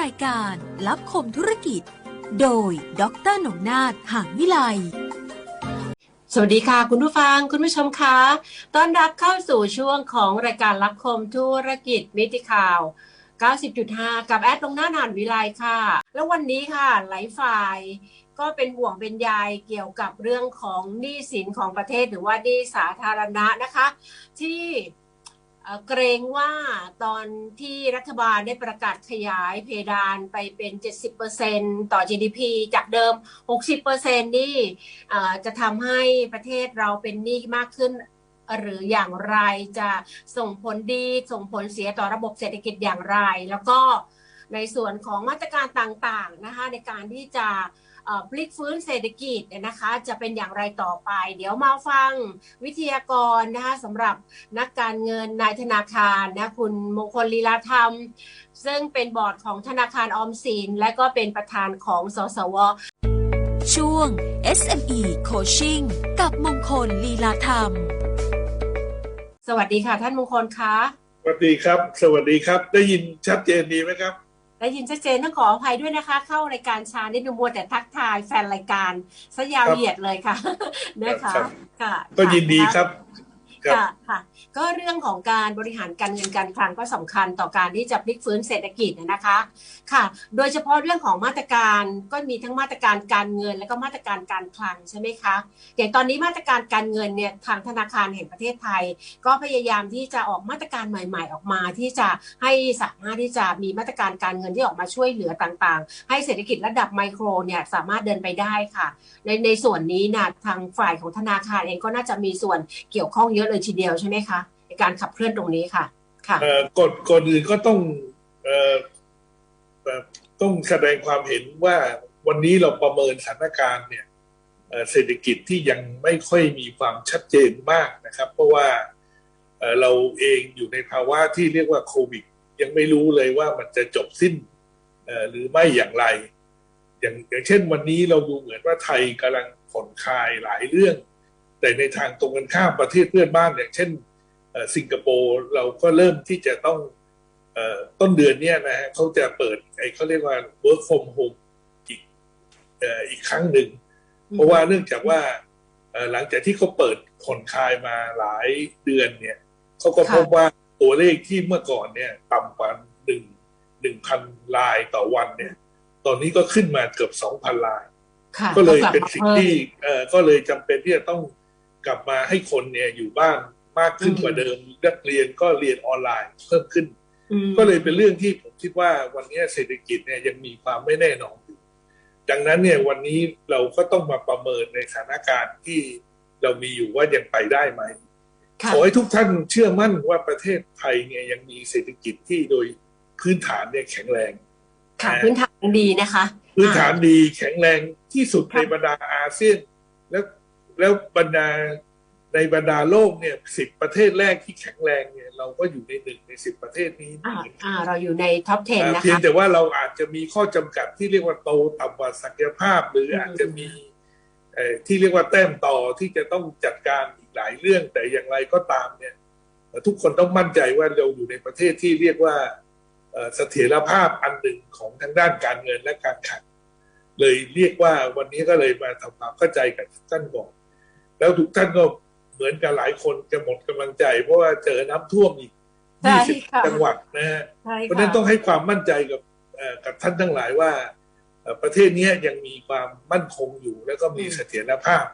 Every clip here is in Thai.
รายการลับคมธุรกิจ โดยดรหนงนาถหางวิไล สวัสดีค่ะ คุณผู้ฟังคุณผู้ชมคะต้อนรับเข้าสู่ช่วงของรายการรับคมธุรกิจมิติข่าว 90.5 กับแอดตรงหน้าหานวิไลค่ะ แล้ววันนี้ค่ะหลายฝ่ายก็เป็นห่วงเป็นใยเกี่ยวกับเรื่องของหนี้สินของประเทศหรือว่าหนี้สาธารณะนะคะ ที่ เกรงว่าตอนที่รัฐบาลได้ประกาศขยายเพดานไปเป็น 70%ต่อ GDP จากเดิม 60%นี่เอ่จะทำให้ประเทศเราเป็นหนี้มากขึ้นหรืออย่างไรจะส่งผลดีส่งผลเสียต่อระบบเศรษฐกิจอย่างไร แล้วก็ในส่วนของมาตรการต่างๆนะคะในการที่จะ พลิกฟื้นเศรษฐกิจเนี่ยนะคะ จะเป็นอย่างไรต่อไป เดี๋ยวมาฟังวิทยากรนะคะสำหรับนักการเงินนายธนาคารนะคุณมงคลลีลาธรรม ซึ่งเป็นบอร์ดของธนาคารออมสิน และก็เป็นประธานของสสว ช่วง SME Coaching กับมงคลลีลาธรรม สวัสดีค่ะท่านมงคลคะสวัสดีครับ สวัสดีครับ ได้ยินชัดเจนดีไหมครับ ได้ยินชัดเจนต้องขออภัยด้วยนะคะ เข้ารายการช้านิดนึงมัวแต่ทักทายแฟนรายการซะยาวครับเหยียดเลยค่ะนะคะครับค่ะ ก็ยินดีครับ ค่ะค่ะ ก็เรื่องของการบริหารการเงินการคลังก็สำคัญต่อการที่จะพลิกฟื้นเศรษฐกิจนะคะ ค่ะ โดยเฉพาะเรื่องของมาตรการก็มีทั้งมาตรการการเงิน และก็มาตรการการคลังใช่ไหมคะ อย่างตอนนี้มาตรการการเงินเนี่ยทางธนาคารแห่งประเทศไทย ก็พยายามที่จะออกมาตรการใหม่ ๆ ออกมาที่จะให้สามารถที่จะมีมาตรการการเงินที่ออกมาช่วยเหลือต่างๆ ให้เศรษฐกิจระดับไมโครเนี่ยสามารถเดินไปได้ค่ะ ในในส่วนนี้นะทางฝ่ายของธนาคารเองก็น่าจะมีส่วนเกี่ยวข้องเยอะเลยทีเดียวใช่ไหมคะในการขับเคลื่อนตรงนี้ค่ะ ค่ะกฎก่อนอื่นก็ต้องเอ่อต้องแสดงความเห็นว่าวันนี้เราประเมินสถานการณ์เนี่ยเศรษฐกิจที่ยังไม่ค่อยมีความชัดเจนมากนะครับ เพราะว่าเราเองอยู่ในภาวะที่เรียกว่าโควิด ยังไม่รู้เลยว่ามันจะจบสิ้นหรือไม่อย่างไร อย่างอย่างเช่นวันนี้เราดูเหมือนว่าไทยกำลังผ่อนคลายหลายเรื่อง แต่ในทางตรงกันข้ามประเทศเพื่อนบ้านอย่างเช่นเอ่อสิงคโปร์เราก็เริ่มที่จะต้องเออต้นเดือนเนี้ยนะฮะเขาจะเปิดไอ้เขาเรียกว่า work from home อีกเอ่ออีกครั้งหนึ่ง เพราะว่าเนื่องจากว่าเอ่อหลังจากที่เขาเปิดผ่อนคลายมาหลายเดือนเนี่ยเขาก็ค่ะพบว่าตัวเลขที่เมื่อก่อนเนี่ย ต่ำกว่าหนึ่งหนึ่งพันลายต่อวันเนี่ย ตอนนี้ก็ขึ้นมาเกือบสองพันลายค่ะก็เลยลับเป็นมาสิ่งพิ่มที่เอ่อก็เลยจำเป็นที่จะต้อง กลับมาให้คนเนี่ยอยู่บ้านมากขึ้นอืมกว่าเดิมนักเรียนก็เรียนออนไลน์เพิ่มขึ้นอืมก็เลยเป็นเรื่องที่ผมคิดว่าวันนี้เศรษฐกิจเนี่ยยังมีความไม่แน่นอนอยู่ดังนั้นเนี่ยวันนี้เราก็ต้องมาประเมินในสถานการณ์ที่เรามีอยู่ว่ายังไปได้ไหมค่ะขอให้ทุกท่านเชื่อมั่นว่าประเทศไทยเนี่ยยังมีเศรษฐกิจที่โดยพื้นฐานเนี่ยแข็งแรงค่ะพื้นฐานดีนะคะ พื้นฐานดีแข็งแรงที่สุดค่ะในบรรดาอาเซียน แล้วแล้วบรรดาในบรรดาโลกเนี่ยสิบประเทศแรกที่แข็งแรงเนี่ยเราก็อยู่ในหนึ่งในสิบประเทศนี้อ่าอ่าเราอยู่ในท็อป 10อ่านะเพียงคะแต่ว่าเราอาจจะมีข้อจำกัดที่เรียกว่าโตต่ำกว่าศักยภาพ หรืออืมอาจจะมีเอ่อที่เรียกว่าแต้มต่อที่จะต้องจัดการอีกหลายเรื่องแต่อย่างไรก็ตามเนี่ยเอ่อทุกคนต้องมั่นใจว่าเราอยู่ในประเทศที่เรียกว่าเอ่อเสถียรภาพอันหนึ่งของทางด้านการเงินและการคลังเลยเรียกว่าวันนี้ก็เลยมาทำความเข้าใจกับทุกท่านก่อน แล้วทุกท่านก็เหมือนกับหลายคนจะหมดกำลังใจ เพราะว่าเจอน้ำท่วมอีกใช่20ค่ะจังหวัดนะฮะใช่เพราะฉะค่ะนั้นต้องให้ความมั่นใจกับเอ่อกับท่านทั้งหลายว่าเอ่อประเทศนี้ยังมีความมั่นคงอยู่ แล้วก็มีอืมเสถียรภาพ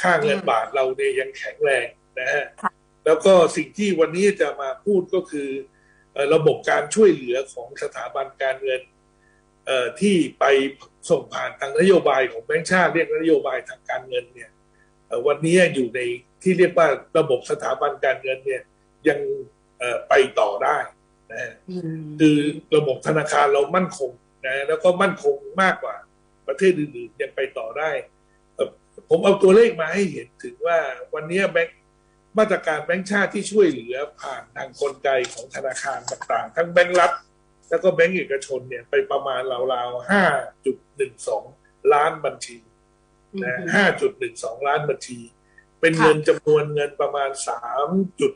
ค่าเงินอืมบาทเราเนี่ยยังแข็งแรงนะฮะค่ะแล้วก็สิ่งที่วันนี้จะมาพูดก็คือเอ่อระบบการช่วยเหลือของสถาบันการเงินเอ่อที่ไปส่งผ่านทางนโยบายของแบงก์ชาติเรียกนโยบายทางการเงินเนี่ยเอ่อ วันนี้อยู่ในที่เรียกว่าระบบสถาบันการเงินเนี่ยยังเอ่อไปต่อได้นะฮะอืมคือระบบธนาคารเรามั่นคงนะแล้วก็มั่นคงมากกว่าประเทศอื่นๆยังไปต่อได้เอ่อผมเอาตัวเลขมาให้เห็นถึงว่าวันนี้แบงค์มาตรการแบงค์ชาติที่ช่วยเหลือผ่านทางกลไกของธนาคารต่างๆ ทั้งแบงค์รัฐ แล้วก็แบงก์เอกชนเนี่ยไปประมาณราวๆห้าจุดหนึ่งสองล้านบัญชี นะห้าจุดหนึ่งสองล้านบัญชี เป็นค่ะเงินจำนวนเงินประมาณสามจุด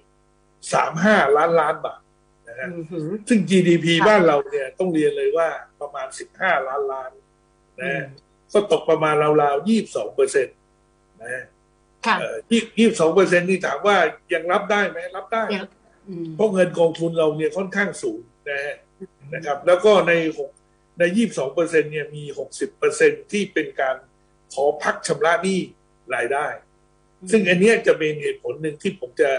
สามห้าล้านล้านบาทนะนะฮะอือหือซึ่ง GDP ค่ะบ้านเราเนี่ยต้องเรียนเลยว่าประมาณ15ล้านล้านนะอืฮะมก็ตกประมาณราวๆ22เปอร์เซ็นต์นะฮะค่ะเอ่อยี่สองเปอร์เซ็นต์นี่ถามว่ายังรับได้ไหมรับได้ยังอืมเพราะเงินกองทุนเราเนี่ยค่อนข้างสูงนะฮะนะครับ แล้วก็ในหกในยี่สองเปอร์เซ็นเนี่ยมีหกสิบเปอร์เซ็นที่เป็นการ ขอพักชำระหนี้รายได้ ซึ่งอันเนี้ยจะเป็นเหตุผลหนึ่งที่ผมจะ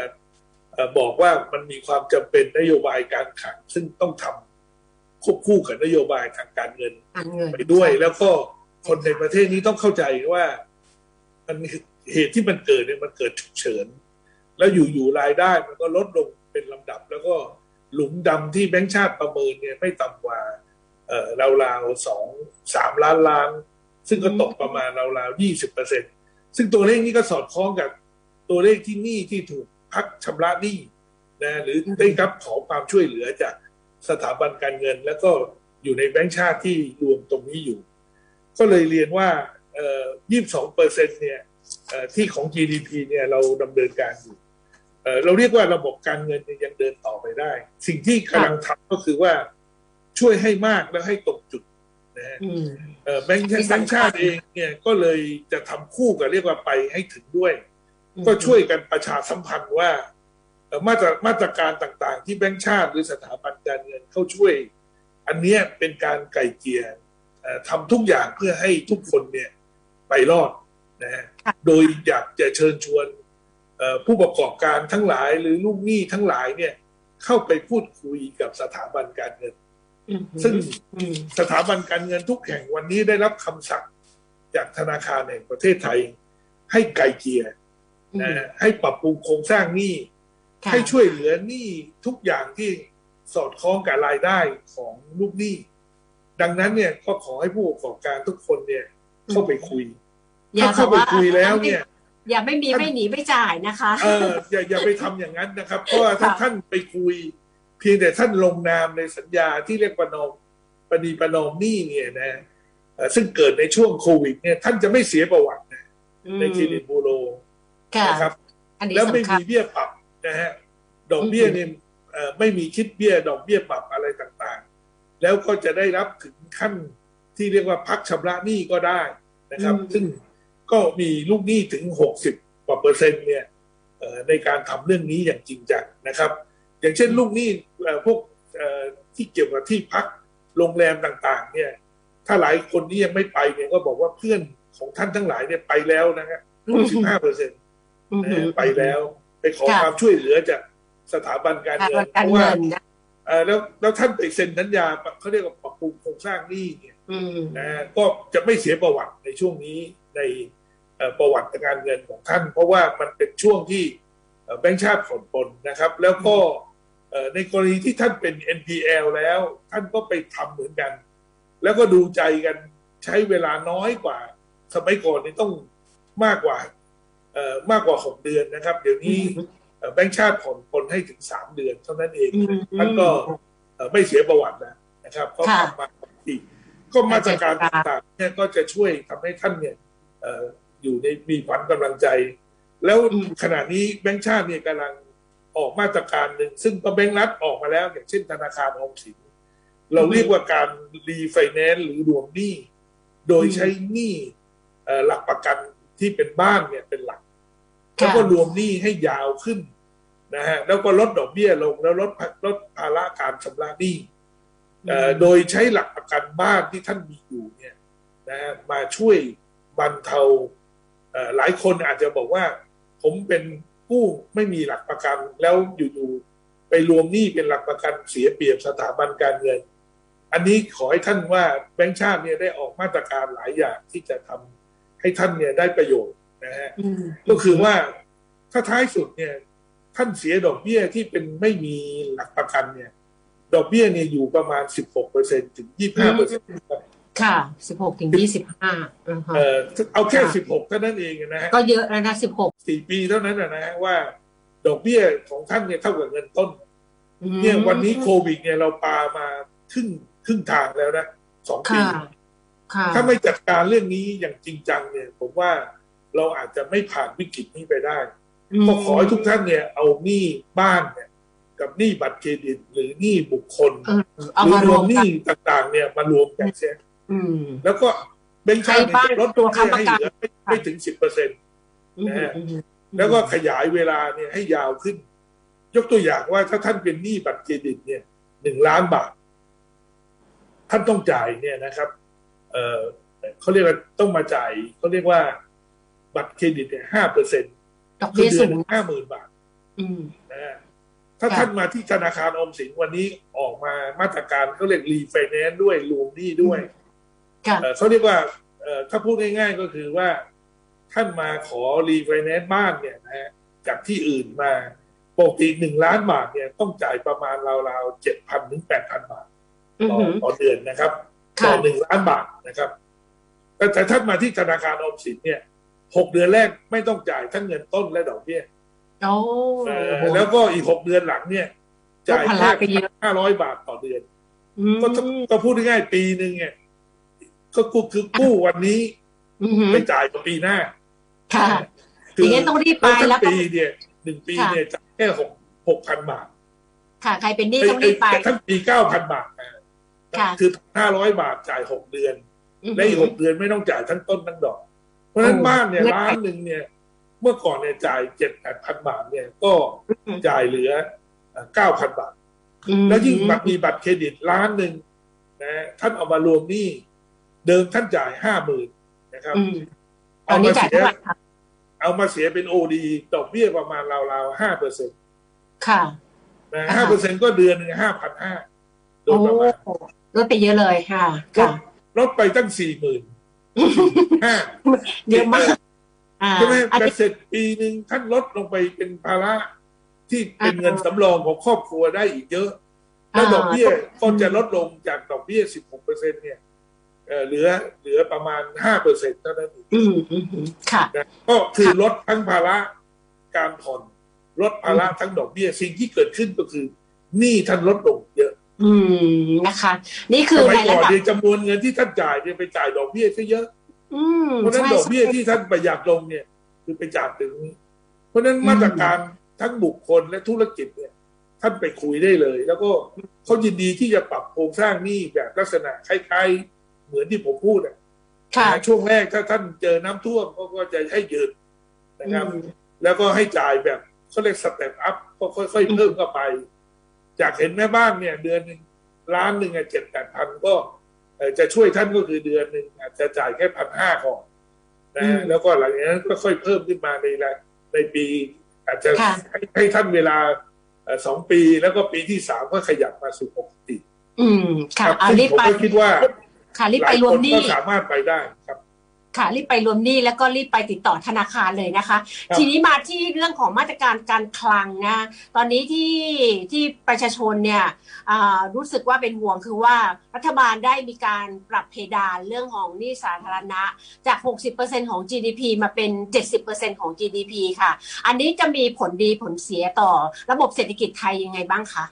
เอ่อบอกว่ามันมีความจำเป็นนโยบายการคลัง ซึ่งต้องทำควบคู่กับนโยบายทางการเงินการเงินไปด้วย แล้วก็คนในประเทศนี้ต้องเข้าใจว่ามันเหตุที่มันเกิดเนี่ยมันเกิดฉุกเฉิน แล้วอยู่ๆรายได้มันก็ลดลงเป็นลำดับ แล้วก็หลุมดำที่แบงก์ชาติประเมินเนี่ยไม่ต่ำกว่า เอ่อราวๆสองสามล้านล้าน ซึ่งก็ตกประมาณราวๆยี่สิบเปอร์เซ็นซึ่งตัวเลขนี้ก็สอดคล้องกับตัวเลขที่หนี้ที่ถูกพักชำระหนี้นะหรือได้รับขอความช่วยเหลือจากสถาบันการเงิน แล้วก็อยู่ในแบงก์ชาติที่รวมตรงนี้อยู่ ก็เลยเรียนว่ายี่สิบสองเปอร์เซ็นเนี่ยที่ของ GDP เนี่ยเราดำเนินการอยู่เราเรียกว่าระบบการเงินยังเดินต่อไปได้ สิ่งที่กำลังทำก็คือว่าช่วยให้มากแล้วให้ตรง นะฮะอืมเอ่อแบงค์ที่แบสำคัญงค์ชาติเองเนี่ยก็เลยจะทำคู่กับเรียกว่าไปให้ถึงด้วย ก็ช่วยกันประชาสัมพันธ์ว่าเอ่อมาตรมาตรการต่างๆ ที่แบงค์ชาติหรือสถาบันการเงินเข้าช่วย อันเนี้ยเป็นการไก่เกลียเอ่อทำทุกอย่างเพื่อให้ทุกคนเนี่ยไปรอดนะฮะค่ะโดยอยากจะเชิญชวนเอ่อผู้ประกอบการทั้งหลายหรือลูกหนี้ทั้งหลายเนี่ยเข้าไปพูดคุยกับสถาบันการเงินอืม ซึ่งอืมสถาบันการเงินทุกแห่งวันนี้ได้รับคำสั่งจากธนาคารแห่งประเทศไทย ให้ไกลเกลียร์นะฮะให้ปรับปรุงโครงสร้างหนี้ค่ะให้ช่วยเหลือหนี้ทุกอย่างที่สอดคล้องกับรายได้ของลูกหนี้ ดังนั้นเนี่ยก็ขอให้ผู้ประกอบการทุกคนเนี่ย เข้าไปคุยอย่าถ้าเข้าไปแบบว่าคุยแล้วเนี่ยอย่าไม่มีไม่หนีไม่จ่ายนะคะ เอออย่าอย่าไปทำอย่างนั้นนะครับ เพราะว่าถ้าค่ะท่านไปคุย เพียงแต่ท่านลงนามในสัญญาที่เรียกประนอมปณีประนอมหนี้เนี่ยนะเอ่อซึ่งเกิดในช่วงโควิด เนี่ย ท่านจะไม่เสียประวัตินะในเครดิตบูโรค่ะนะครับอันนี้แล้วไม่สำคัมีญเบี้ยปรับนะฮะดอกเบี้ยเนี่ยเอ่อไม่มีคิดเบี้ย ดอกเบี้ยปรับอะไรต่างๆ แล้วก็จะได้รับถึงขั้นที่เรียกว่าพักชำระหนี้ก็ได้นะครับ ซึ่งก็มีลูกหนี้ถึงหกสิบกว่าเปอร์เซ็นต์เนี่ยเอ่อในการทำเรื่องนี้อย่างจริงจังนะครับ อย่างเช่นลูกหนี้เอ่อพวกเอ่อที่เกี่ยวกับที่พักโรงแรมต่าง ๆ เนี่ย ถ้าหลายคนที่ยังไม่ไปเนี่ยก็บอกว่าเพื่อนของท่านทั้งหลายเนี่ยไปแล้วนะฮะสิบห้าเปอร์เซ็นต์อืมไปแล้ว ไปขอค่ะความช่วยเหลือจากสถาบันการการเงินการเพราะว่าเงินนะเอ่อแล้วแล้วท่านไปเซ็นสัญญาเขาเรียกว่าปรับปรุงโครงสร้างหนี้เนี่ยอืมนะก็จะไม่เสียประวัติในช่วงนี้ในเอ่อประวัติการเงินของท่าน เพราะว่ามันเป็นช่วงที่เอ่อ แบงก์ชาติผ่อนปลนนะครับ แล้วก็เอ่อในกรณีที่ท่านเป็น NPL แล้ว ท่านก็ไปทำเหมือนกัน แล้วก็ดูใจกันใช้เวลาน้อยกว่า สมัยก่อนนี่ต้องมากกว่าเอ่อมากกว่าหกเดือนนะครับ เดี๋ยวนี้เอ่อแบงก์ชาติผ่อนปลนให้ถึงสามเดือนเท่านั้นเองอืมท่านก็เอ่อไม่เสียประวัติแล้วนะครับก็ค่ะทำมาปกติก็มาตรการต่างๆเนี่ยก็จะช่วยทำให้ท่านเนี่ยเอ่ออยู่ในมีขวัญกำลังใจ แล้วขณะนี้แบงก์ชาติเนี่ยกำลังออกมาตรการหนึ่ง ซึ่งก็แบงก์รัฐออกมาแล้ว อย่างเช่นธนาคารออมสิน เราเรียกว่าการรีไฟแนนซ์หรือรวมหนี้ โดยใช้หนี้หลักประกันที่เป็นบ้านเนี่ยเป็นหลัก แล้วก็รวมหนี้ให้ยาวขึ้นนะฮะแล้วก็ลดดอกเบี้ยลงแล้วลดลดภาระการชำระหนี้โดยใช้หลักประกันบ้านที่ท่านมีอยู่เนี่ยนะฮะมาช่วยบรรเทาหลายคนอาจจะบอกว่า ผมเป็นผู้ไม่มีหลักประกัน แล้วอยู่ๆไปรวมหนี้เป็นหลักประกันเสียเปรียบสถาบันการเงิน อันนี้ขอให้ท่านว่าแบงก์ชาติเนี่ยได้ออกมาตรการหลายอย่างที่จะทำให้ท่านเนี่ยได้ประโยชน์นะฮะอืมก็คือว่าถ้าท้ายสุดเนี่ย ท่านเสียดอกเบี้ยที่เป็นไม่มีหลักประกันเนี่ย ดอกเบี้ยเนี่ยอยู่ประมาณ16เปอร์เซ็นถึง25เปอร์เซ็นต์ ค่ะสิบหกถึงยี่สิบห้าอ่าฮะเออเอาแค่ค่ะ16เท่านั้นเองนะฮะก็เยอะแล้วนะสิบหกสี่ปีเท่านั้นนะฮะว่า ดอกเบี้ยของท่านเนี่ยเท่ากับเงินต้น เนี่ยวันนี้โควิด เนี่ยเราปามาครึ่งครึ่งทางแล้วนะสองปีค่ะค่ะถ้าไม่จัดการเรื่องนี้อย่างจริงจังเนี่ย ผมว่าเราอาจจะไม่ผ่านวิกฤตนี้ไปได้ก็ขอให้ทุกท่านเนี่ย เอาหนี้บ้านเนี่ย กับหนี้บัตรเครดิตหรือหนี้บุคคลเออเอาหรืมารรววมมหกันี้นต่างๆ เนี่ยมารวมกันเสีย อืม แล้วก็แบงก์ชาติใครบ้างเนี่ยลดตัวให้ค้ำประกันเหลือไม่ไม่ถึงสิบเปอร์เซ็นต์อืมนะฮะอืมแล้วก็ขยายเวลาเนี่ยให้ยาวขึ้น ยกตัวอย่างว่าถ้าท่านเป็นหนี้บัตรเครดิตเนี่ยหนึ่งล้านบาท ท่านต้องจ่ายเนี่ยนะครับ เออเขาเรียกว่าต้องมาจ่ายเขาเรียกว่า บัตรเครดิตเนี่ยห้าเปอร์เซ็นต์ดอกคือเบี้ยเดืสูอนงหนึ่งห้าหมื่นบาทอืมนะฮะถ้าค่ะท่านมาที่ธนาคารออมสินวันนี้ออกมามาตรการเขาเรียกรีไฟแนนซ์ด้วยรวมหนี้ด้วยค่ะ เอ่อเขาเรียกว่าเอ่อถ้าพูดง่าย ๆก็คือว่าท่านมาขอรีไฟแนนซ์บ้านเนี่ยนะฮะจากที่อื่นมาปกติหนึ่งล้านบาทเนี่ยต้องจ่ายประมาณราวๆเจ็ดพันถึงแปดพันบาทอือต่อหือต่อเดือนนะครับค่ะต่อหนึ่งล้านบาทนะครับแต่แต่ท่านมาที่ธนาคารออมสินเนี่ยหกเดือนแรกไม่ต้องจ่ายทั้งเงินต้นและดอกเบี้ยโอ้เอ่อแล้วก็อีกหกเดือนหลังเนี่ย จ่ายลดภาแค่ระไปเยอะห้าร้อยบาทต่อเดือนอืมก็ก็พูดง่ายๆปีหนึ่งเนี่ย ก็กู้คือกู้วันนี้อือหือไปจ่ายกับปีหน้า ค่ะคือย่างนี้ต้องรีบไปทั้งแล้วก็ปีเนี่ยหนึ่งปีค่ะเนี่ยจ่ายแค่หกหกพันบาท ค่ะ ใครเป็นหนี้ต้องรีบไปแต่ทั้งปีเก้าพันบาทนะค่ะคือห้าร้อยบาทจ่ายหกเดือนอือและหือีกอหกเดือนไม่ต้องจ่ายทั้งต้นทั้งดอก เพราะฉะนั้นโอ้บ้านเนี่ยเงื่อนไขล้านหนึ่งเนี่ย เมื่อก่อนเนี่ยจ่ายเจ็ดแปดพันบาทเนี่ยก็อือหือจ่ายเหลือเก้าพันบาทอืมแล้วยิ่งบัตรมีบัตรเครดิตล้านหนึ่งนะท่านเอามารวมหนี้ เดิมท่านจ่ายห้าหมื่นนะครับอืมตอเอานนี้มาจ่ายเสียเท่าไหร่คะเอามาเสียเป็นโอดีดอกเบี้ยประมาณราวๆห้าเปอร์เซ็นต์ค่ะนะอ่าห้าเปอร์เซ็นต์ก็เดือนหนึ่งห้าพันห้าโดโอ้ยประมาณลดไปเยอะเลยค่ะลค่ะดลดไปตั้งสี่หมื่นห้าเยอะมากอ่าใช่ไหมอันแต่นี้เสร็จปีหนึ่งท่านลดลงไปเป็นภาระที่เป็นอ่าเงินสำรองของครอบครัวได้อีกเยอะ แล้วอ่าดอกเบี้ยก็จะลดลงจากดอกเบี้ยสิบหกเปอร์เซ็นเนี่ย เอ่อเหลือเหลือประมาณห้าเปอร์เซ็นต์เท่านั้นเองอืมอืมอืมค่ะนะก็คือลดทั้งภาระการผ่อนลดภาระทั้งดอกเบี้ยสิ่งที่เกิดขึ้นก็คือหนี้ท่านลดลงเยอะ อืมนะคะ นี่คืสอมัยในก่ระอนดับเนี่ยจำนวนเงินที่ท่านจ่ายเนี่ยไปจ่ายดอกเบี้ยซะเยอะอืมเพราะฉะนั้นใช่ดอกเบี้ยใช่ที่ท่านประหยัดลงเนี่ย คือไปจ่ายถึงนี้เพราะฉะนั้นมาตรการทั้งบุคคลและธุรกิจเนี่ย ท่านไปคุยได้เลย แล้วก็เขายินดีที่จะปรับโครงสร้างหนี้แบบลักษณะคล้ายๆ เหมือนที่ผมพูดอะค่ะนะช่วงแรกถ้าท่านเจอน้ำท่วมก็ก็จะให้ยืนนะครับอืมแล้วก็ให้จ่ายแบบเขาเรียกสเต็ปอัพก็ค่อยๆเพิ่มเข้าไป จากเห็นแม่บ้านเนี่ย เดือนหนึ่งล้านหนึ่งเจ็ดแปดพันก็เอ่อจะช่วยท่านก็คือเดือนหนึ่งอาจจะจ่ายแค่พันห้าก่อนนะอืมแล้วก็หลังจากนั้นก็ค่อยเพิ่มขึ้นมาในละในปี อาจจะค่ะให้ให้ท่านเวลาเอ่อสองปีแล้วก็ปีที่สามก็ขยับมาสู่ปกติ อืมค่ะครับเอาซึ่งรีบผมไปก็คิดว่า ค่ะรีบหไปลายรวคมนหนี้ก็สามารถไปได้ครับค่ะรีบไปรวมหนี้แล้วก็รีบไปติดต่อธนาคารเลยนะคะครับทีนี้มาที่เรื่องของมาตรการการคลังนะ ตอนนี้ที่ที่ประชาชนเนี่ยอ่ารู้สึกว่าเป็นห่วงคือว่ารัฐบาลได้มีการปรับเพดานเรื่องของหนี้สาธารณะ จาก 60%ของ GDP มาเป็น 70%ของ GDP ค่ะ อันนี้จะมีผลดีผลเสียต่อระบบเศรษฐกิจไทยยังไงบ้างคะ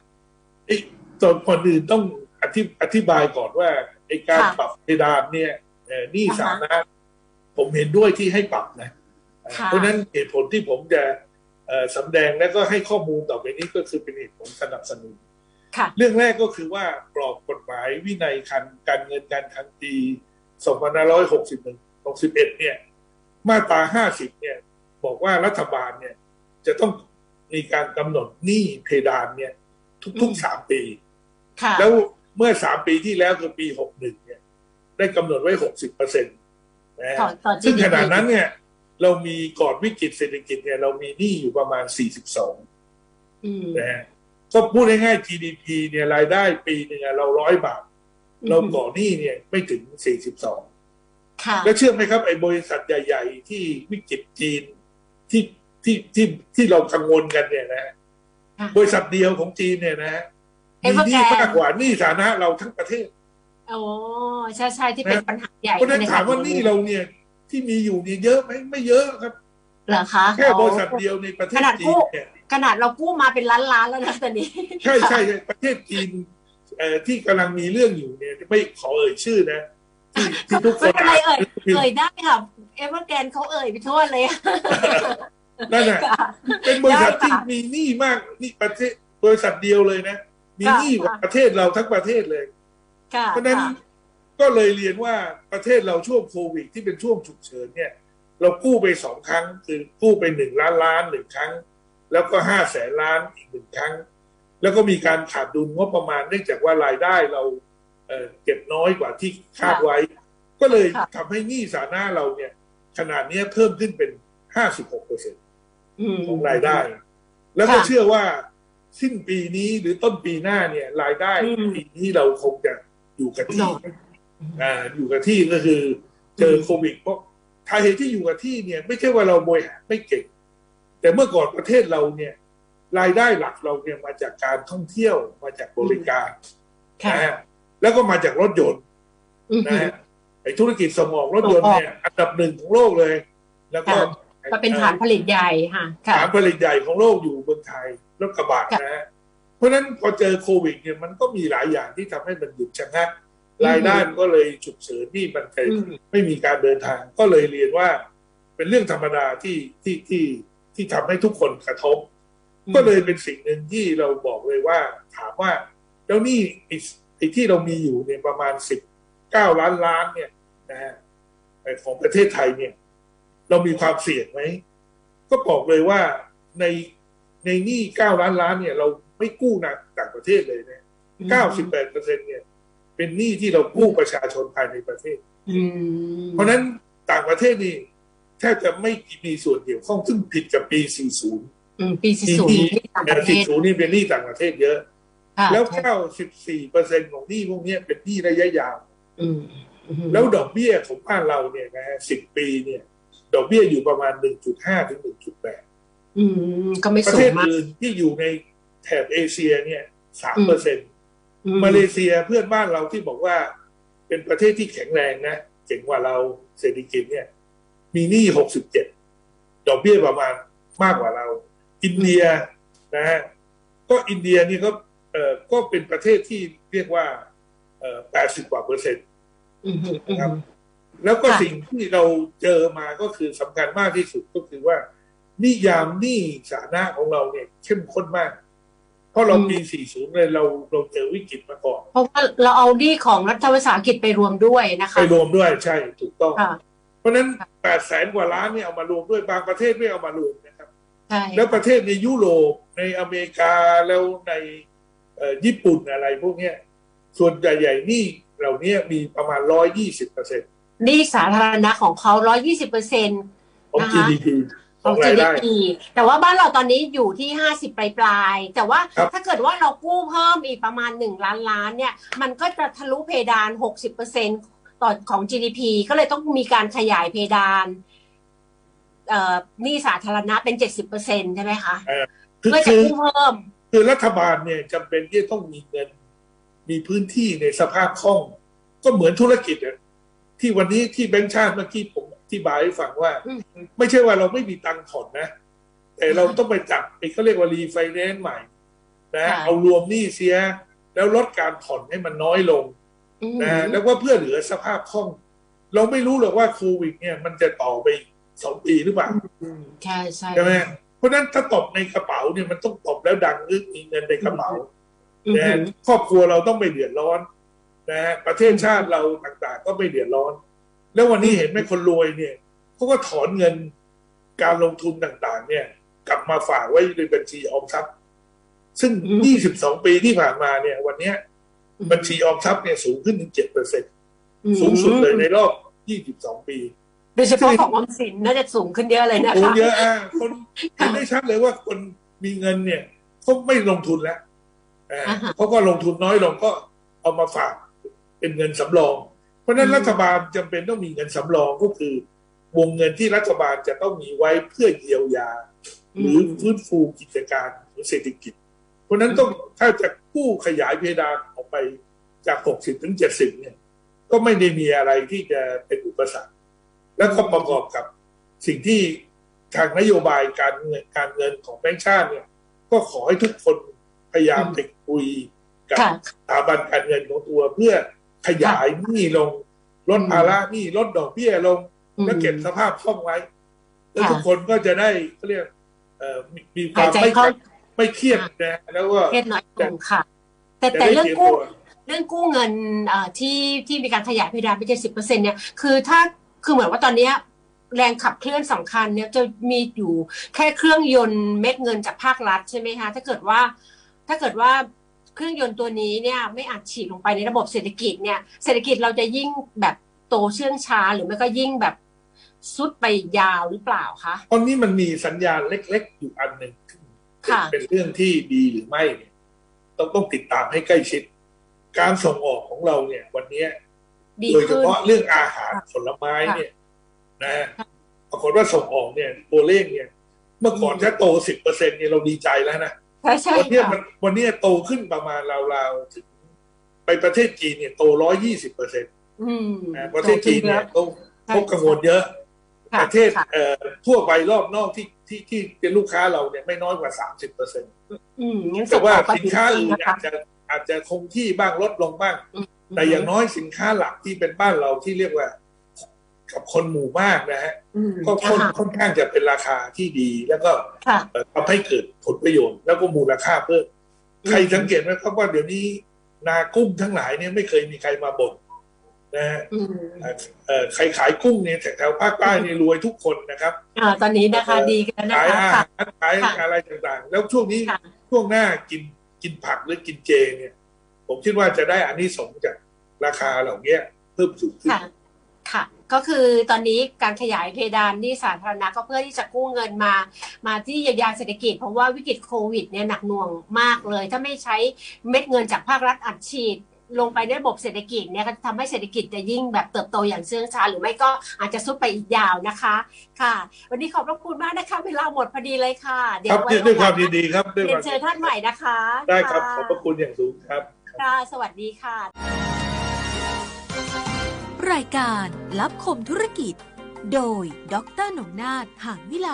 ไอ้ส่วนคนอื่นต้องอธิอธิบายก่อนว่า ไอ้การค่ะปรับเพดานเนี่ยเอ่อหนี้อ่าฮะสาธารณะผมเห็นด้วยที่ให้ปรับนะค่ะเพราะฉะนั้นเหตุผลที่ผมจะเอ่อสำแดงและก็ให้ข้อมูลต่อไปนี้ก็คือเป็นเหตุผลสนับสนุนค่ะเรื่องแรกก็คือว่ากรอบกฎหมายวินัยการการเงินการคลังปี2561 61เนี่ย มาตรา 50 เนี่ย บอกว่ารัฐบาลเนี่ย จะต้องมีการกำหนดหนี้เพดานเนี่ย ทุกอืมๆ3ปีค่ะแล้ว เมื่อ3ปีที่แล้วคือปี61เนี่ย ได้กำหนดไว้60เปอร์เซ็นต์นะฮะต่อต่อซึ่ง GDP ขณะนั้นเนี่ย เรามีก่อนวิกฤตเศรษฐกิจเนี่ยเรามีหนี้อยู่ประมาณ42อืมนะฮะก็พูดง่ายๆ GDP เนี่ยรายได้ปีหนึ่งอะเราร้อยบาท เราก่อหนี้เนี่ยไม่ถึง42ค่ะแล้วเชื่อไหมครับไอ้บริษัทใหญ่ ๆ ที่วิกฤตจีนที่ที่ที่ที่เรากังวลกันเนี่ยนะฮะค่ะบริษัทเดียวของจีนเนี่ยนะฮะ มีหนี้ Evergrande มากกว่าหนี้สาธารณะเราทั้งประเทศโอ้ใช่ใช่ที่เป็นปัญหาใหญ่เพราะฉะนั้นในถามว่าหนี้เราเนี่ย ที่มีอยู่เนี่ยเยอะไหมไม่เยอะครับเหรอคะแค่บริษัทอ๋อเดียวในประเทศขนาดจีผู้นเนี่ยขนาดเรากู้มาเป็นล้านล้านๆแล้วนะตอนนี้ ใช่ใช่ใช่ประเทศจีนเอ่อที่กำลังมีเรื่องอยู่เนี่ยไม่ขอเอ่ยชื่อนะที่ที่ทุกคไม่นเป็นไรเอ่ยพิมพ์เอ่ยได้ค่ะเอเวอร์แกนเขาเอ่ยไปทั่วเลยนั่นแหละค่ะเป็นบริษัทที่ได้ค่ะมีหนี้มากนี่ประเทศบริษัทเดียวเลยนะ มีค่ะหนี้กว่าประเทศเราทั้งประเทศเลยค่ะเพราะฉะนั้นค่ะก็เลยเรียนว่าประเทศเราช่วงโควิดที่เป็นช่วงฉุกเฉินเนี่ย เรากู้ไปสองครั้ง คือกู้ไปหนึ่งล้านล้านหนึ่งครั้ง แล้วก็ห้าแสนล้านอีกหนึ่งครั้ง แล้วก็มีการขาดดุลงบประมาณเนื่องจากว่ารายได้เราเอ่อเก็บน้อยกว่าที่คาดไว้ ก็เลยค่ะทำให้หนี้สาธารณะเราเนี่ย ขนาดเนี้ยเพิ่มขึ้นเป็นห้าสิบหกเปอร์เซ็นอืมของรายได้ แล้วก็ค่ะเชื่อว่า สิ้นปีนี้หรือต้นปีหน้าเนี่ย รายได้อืมปีนี้เราคงจะอยู่กับที่เนาะอ่าอยู่กับที่ก็คือ เจอโควิดเพราะสาเหตุที่อยู่กับที่เนี่ย ไม่ใช่ว่าเราบริหารไม่เก่ง แต่เมื่อก่อนประเทศเราเนี่ย รายได้หลักเราเนี่ยมาจากการท่องเที่ยวมาจากบริการค่ะนะฮะแล้วก็มาจากรถยนต์อืมนะฮะไอ้ธุรกิจส่งออกรถยนต์เนี่ยอันดับหนึ่งของโลกเลย แล้วก็ค่ะ ก็เป็นฐานผลิตใหญ่ค่ะค่ะฐานผลิตใหญ่ของโลกอยู่เมืองไทยรถกระบะค่ะนะฮะเพราะฉะนั้นพอเจอโควิดเนี่ยมันก็มีหลายอย่างที่ทำให้มันหยุดชะงักอืมรายได้มันก็เลยฉุกเฉินที่มันเคยอืมไม่มีการเดินทางก็เลยเรียนว่า เป็นเรื่องธรรมดาที่ที่ที่ที่ทำให้ทุกคนกระทบ ก็เลยเป็นสิ่งหนึ่งที่เราบอกเลยว่า ถามว่าแล้วนี่ไอ้ไอ้ที่เรามีอยู่เนี่ยประมาณสิบเก้าล้านล้านเนี่ยนะฮะไอ้ของประเทศไทยเนี่ย เรามีความเสี่ยงไหมก็บอกเลยว่าในในหนี้เก้าล้านล้านเนี่ย เราไม่กู้นะต่างประเทศเลยนะเก้าสิบแปดเปอร์เซ็นเนี่ย เป็นหนี้ที่เรากู้ประชาชนภายในประเทศอืมเพราะฉะนั้นต่างประเทศนี่แทบจะไม่มีส่วนเกี่ยวข้องซึ่งผิดกับปี 40อืมปีสี่ศูนย์ที่ต่างประเทศ40นี่เป็นหนี้ต่างประเทศเยอะค่ะแล้วใช่94เปอร์เซ็นของหนี้พวกเนี้ยเป็นหนี้ระยะยาวอืมอืมแล้วดอกเบี้ยของบ้านเราเนี่ยนะฮะ10 ปีเนี่ย ดอกเบี้ยอยู่ประมาณ 1.5 ถึง 1.8 อืม ก็ไม่ประสูเทงศมากอื่นที่อยู่ในแถบเอเชียเนี่ย3เปอร์เซ็นต์อืมาเลเซียเพื่อนบ้านเราที่บอกว่า เป็นประเทศที่แข็งแรงนะเจ๋งกว่าเราเศรษฐกิจเนี่ย มีหนี้67ดอกเบี้ยประมาณมากกว่าเรา อินเดียนะฮะก็อินเดียนี่ก็เอ่อก็เป็นประเทศที่เรียกว่า เอ่อ80กว่าเปอร์เซ็นต์อืมอืมนะครับ แล้วก็ค่ะสิ่สิ่งที่เราเจอมาก็คือสำคัญมากที่สุดก็คือว่า นิยามหนี้สาธารณะของเราเนี่ย เข้มข้นมาก เพราะเราปี 40 เลยเราเราเจอวิกฤตมาก่อน เพราะว่าเราเอาดีของรัฐวิสาหกิจไปรวมด้วยนะคะ ไปรวมด้วยใช่ถูกต้องค่ะเพราะฉะนั้นแปดแสนกว่าล้านเนี่ยเอามารวมด้วยบางประเทศไม่เอามารวมนะครับใช่แล้วประเทศในยุโรปในอเมริกาแล้วในเอ่อญี่ปุ่นอะไรพวกเนี้ยส่วนใหญ่ๆนี่เหล่านี้มีประมาณร้อยยี่สิบเปอร์เซ็นต์ หนี่สาธารณะของเขาร้อยี่สิบเปอร์เซ็นของ นะคะ GDP ขขอองงรายได้ GDP แต่ว่าบ้านเราตอนนี้อยู่ที่ห้าสิบปลายๆแต่ว่าครับถ้าเกิดว่าเรากู้เพิ่มอีกประมาณหนึ่งล้านล้านเนี่ย มันก็จะทะลุเพดานหกสิบเปอร์เซ็นต่อของ GDP ก็เลยต้องมีการขยายเพดานเอ่อหนี้สาธารณะเป็นเจ็ดสิบเปอร์เซ็นใช่ไหมคะ คือเพื่อจะคือ กู้เพิ่ม คือรัฐบาลเนี่ยจำเป็นที่จะต้องมีเงิน มีพื้นที่ในสภาพคล่อง ก็เหมือนธุรกิจอะ ที่วันนี้ที่แบงก์ชาติเมื่อกี้ผมอธิบายให้ฟังว่าอืมไม่ใช่ว่าเราไม่มีตังค์ผ่อนนะ แต่เราต้องไปจับไอ้เขาเรียกว่ารีไฟแนนซ์ใหม่นะค่ะเอารวมหนี้เสีย แล้วลดการผ่อนให้มันน้อยลงอืมนะแล้วก็เพื่อเหลือสภาพคล่อง เราไม่รู้หรอกว่าโควิด เนี่ยมันจะต่อไปอีกสองปีหรือเปล่าอืมใช่ใช่ใช่ไหมเพราะฉะนั้นถ้าตบในกระเป๋าเนี่ยมันต้องตบแล้วดังหรือมีเงินในกระเป๋าอืมนะฮะครอบครัวเราต้องไม่เดือดร้อน นะฮะประเทศชาติเราต่างๆ ก็ไม่เดือดร้อน แล้ววันนี้เห็นไหมคนรวยเนี่ยเขาก็ถอนเงินการลงทุนต่างๆ เนี่ย กลับมาฝากไว้ในบัญชีออมทรัพย์ ซึ่ง 22 ปีที่ผ่านมาเนี่ย วันเนี้ยบัญชีออมทรัพย์เนี่ยสูงขึ้นถึง7เปอร์เซ็นสูงสุดเลยในรอบ 22 ปีโดยเฉพาะของออมสินน่าจะสูงขึ้นเยอะเลยนะโอ้คะเยอะอะคนเห็นได้ชัดเลยว่าคนมีเงินเนี่ยเขาไม่ลงทุนแล้วอ่าอ่าฮะเขาก็ลงทุนน้อยลงก็เอามาฝาก เป็นเงินสำรอง เพราะฉะนั้นอืมรัฐบาลจำเป็นต้องมีเงินสำรองก็คือ วงเงินที่รัฐบาลจะต้องมีไว้เพื่อเยียวยา หรือฟื้นฟูกิจการหรือเศรษฐกิจ เพราะฉะนั้นต้องถ้าจะกู้ขยายเพดานออกไปจาก 60 ถึง 70 เนี่ย ก็ไม่ได้มีอะไรที่จะเป็นอุปสรรค แล้วก็ประกอบกับสิ่งที่ทางนโยบายการเงินการเงินของแบงก์ชาติเนี่ย ก็ขอให้ทุกคนพยายามอืมติดคุยกับค่ะสถาบันการเงินของตัวเพื่อ ขยายหนี้ลง ลดอืมภาระหนี้ลดดอกเบี้ยลง แล้วเก็บสภาพคล่องไว้ แล้วค่ะทุกคนก็จะได้เขาเรียกเอ่อมีมีควาหายมใจไม่เข้ากังไม่เครียดนะแล้วก็เครียดน้อยลงค่ะ แต่จะแต่ได้เรื่องเตรียมกู้ตัวเรื่องกู้เงินเอ่อที่ที่มีการขยายเพดานไปเจ็ดสิบเปอร์เซ็นเนี่ยคือถ้าคือเหมือนว่าตอนเนี้ยแรงขับเคลื่อนสำคัญเนี่ยจะมีอยู่แค่เครื่องยนต์เม็ดเงินจากภาครัฐใช่ไหมคะถ้าเกิดว่าถ้าเกิดว่า เครื่องยนต์ตัวนี้เนี่ยไม่อาจฉีดลงไปในระบบเศรษฐกิจเนี่ยเศรษฐกิจเราจะยิ่งแบบโตเชื่องช้าหรือไม่ก็ยิ่งแบบสุดไปยาวหรือเปล่าคะตอนนี้มันมีสัญญาณเล็กๆ อยู่อันหนึ่งค่ะเป็นเรื่องที่ดีหรือไม่เนี่ยต้องต้องติดตามให้ใกล้ชิด การส่งออกของเราเนี่ย วันเนี้ยดีโดยเฉขึ้นพาะเรื่องอาหารค่ะผลไม้ค่ะเนี่ย นะปรากฏว่าส่งออกเนี่ยตัวเลขเนี่ย เมื่อก่อนถ้าโตสิบเปอร์เซ็นเนี่ยเราดีใจแล้วนะ ใช่ใช่วันเนี้ยค่ะมันวันเนี้ยโตขึ้นประมาณราวๆถึงไปประเทศจีนเนี่ยโตร้อยี่สิบเปอร์เซ็นต์อืมประเทศจีนเนี่ยต้องใช่เขากังวลเยอะค่ะประเทศค่ะเอ่อทั่วไปรอบนอกที่ที่ที่เป็นลูกค้าเราเนี่ยไม่น้อยกว่าสามสิบเปอร์เซ็นต์อืมงั้นแต่ว่าส่งออกก็สินค้าอื่นดีขึ้อาจจะอาจจะคงที่บ้างลดลงบ้างอืมแต่อย่างน้อยสินค้าหลักที่เป็นบ้านเราที่เรียกว่า กับคนหมู่มากนะฮะอืมก็ค่อนค่ะค่อนข้างจะเป็นราคาที่ดี แล้วก็ค่ะเอ่อทำให้เกิดผลประโยชน์ แล้วก็มูลค่าเพิ่มอืมใครสังเกตไหมครับว่าเดี๋ยวนี้นากุ้งทั้งหลายเนี่ยไม่เคยมีใครมาบ่นนะฮะอืมเอ่อใครขายกุ้งเนี่ยแถวๆภาคใต้เนี่ยรวยทุกคนนะครับอ่าตอนนี้นะคะดีกันนะขายคะอาค่ะหารขายค่ะอะไรต่างๆ แล้วช่วงนี้ค่ะช่วงหน้ากินกินผักหรือกินเจเนี่ย ผมคิดว่าจะได้อานิสงส์จากราคาเหล่านี้เพิ่มสูงขึ้นค่ะค่ะ ก็คือตอนนี้การขยายเพดานหนี้สาธารณะก็เพื่อที่จะกู้เงินมา มาที่เยียวยาเศรษฐกิจ เพราะว่าวิกฤตโควิดเนี่ยหนักหน่วงมากเลย ถ้าไม่ใช้เม็ดเงินจากภาครัฐอัดฉีดลงไปในระบบเศรษฐกิจเนี่ยก็จะทำให้เศรษฐกิจจะยิ่งแบบเติบโตอย่างเชื่องช้าหรือไม่ก็อาจจะซุดไปอีกยาวนะคะ ค่ะ วันนี้ขอบพระคุณมากนะคะเวลาหมดพอดีเลยค่ะ เดี๋คยรัวบไว้ด้วยด้วยความโอกยิสนดีครับด้วยเรีคยวานมเชิญท่านใหม่นะคะ ได้ครับะขอบพระคุณอย่างสูงครับค่ะสวัสดีค่ะ รายการรับคมธุรกิจ โดยดรหนงนาถหานวิไล